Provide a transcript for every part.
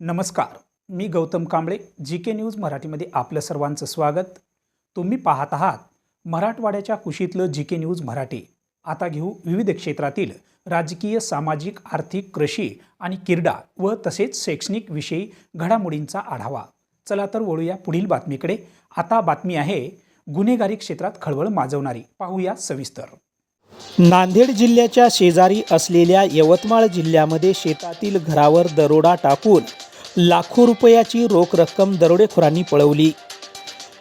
नमस्कार मी Gautam Kamble G K news मराठीमध्ये आपलं सर्वांचं स्वागत. तुम्ही पाहत आहात मराठवाड्याच्या कुशीतलं जी के न्यूज मराठी. आता घेऊ विविध क्षेत्रातील राजकीय सामाजिक आर्थिक कृषी आणि क्रीडा व तसेच शैक्षणिक विषयी घडामोडींचा आढावा. चला तर वळूया पुढील बातमीकडे. आता बातमी आहे गुन्हेगारी क्षेत्रात खळबळ माजवणारी. पाहूया सविस्तर. नांदेड जिल्ह्याच्या शेजारी असलेल्या यवतमाळ जिल्ह्यामध्ये शेतातील घरावर दरोडा टाकून लाखो रुपयाची रोख रक्कम दरोडेखोरांनी पळवली.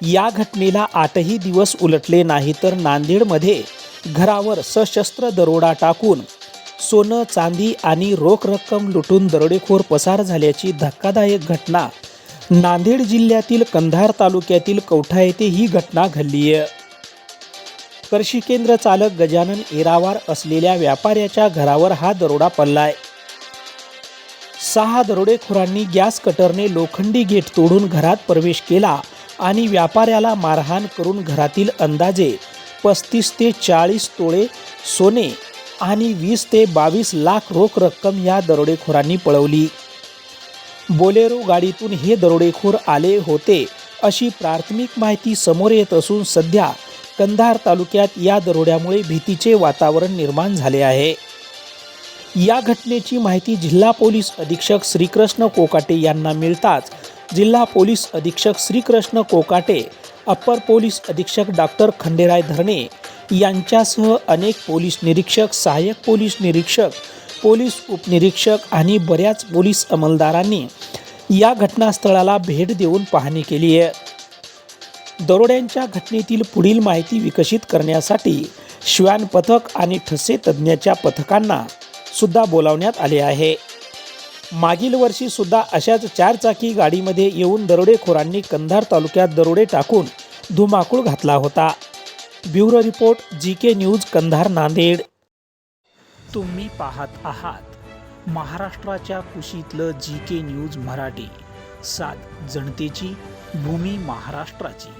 या घटनेला आठही दिवस उलटले नाही तर नांदेडमध्ये घरावर सशस्त्र दरोडा टाकून सोनं चांदी आणि रोख रक्कम लुटून दरोडेखोर पसार झाल्याची धक्कादायक घटना नांदेड जिल्ह्यातील कंधार तालुक्यातील कवठा येथे ही घटना घडली आहे. कृषी केंद्र चालक गजानन एरावार असलेल्या व्यापाऱ्याच्या घरावर हा दरोडा पडलाय. सहा दरोडेखोरांनी गॅस कटरने लोखंडी गेट तोडून घरात प्रवेश केला आणि व्यापाऱ्याला मारहाण करून घरातील अंदाजे पस्तीस ते चाळीस तोळे सोने आणि वीस ते बावीस लाख रोख रक्कम या दरोडेखोरांनी पळवली. बोलेरो गाडीतून हे दरोडेखोर आले होते अशी प्राथमिक माहिती समोर येत असून सध्या कंधार तालुक्यात या दरोड्यामुळे भीतीचे वातावरण निर्माण झाले आहे. या घटनेची माहिती जिल्हा पोलीस अधीक्षक श्रीकृष्ण कोकाटे यांना मिळताच जिल्हा पोलीस अधीक्षक श्रीकृष्ण कोकाटे अप्पर पोलीस अधीक्षक डॉक्टर खंडेराय धरणे यांच्यासह अनेक पोलीस निरीक्षक सहाय्यक पोलीस निरीक्षक पोलीस उपनिरीक्षक आणि बऱ्याच पोलीस अंमलदारांनी या घटनास्थळाला भेट देऊन पाहणी केली आहे. दरोड्यांच्या घटनेतील पुढील माहिती विकसित करण्यासाठी श्वान पथक आणि ठसे तज्ज्ञाच्या पथकांना सुद्धा बोलावण्यात आले आहे. मागील वर्षी सुद्धा अशाच चारचाकी गाडीमध्ये येऊन दरोडेखोरांनी कंधार तालुक्यात दरोडे टाकून धुमाकूळ घातला होता. Bureau report G K news Kandhar Nanded. तुम्ही पाहत आहात महाराष्ट्राच्या कुशीतलं जी के न्यूज मराठी. सात जनतेची भूमी महाराष्ट्राची.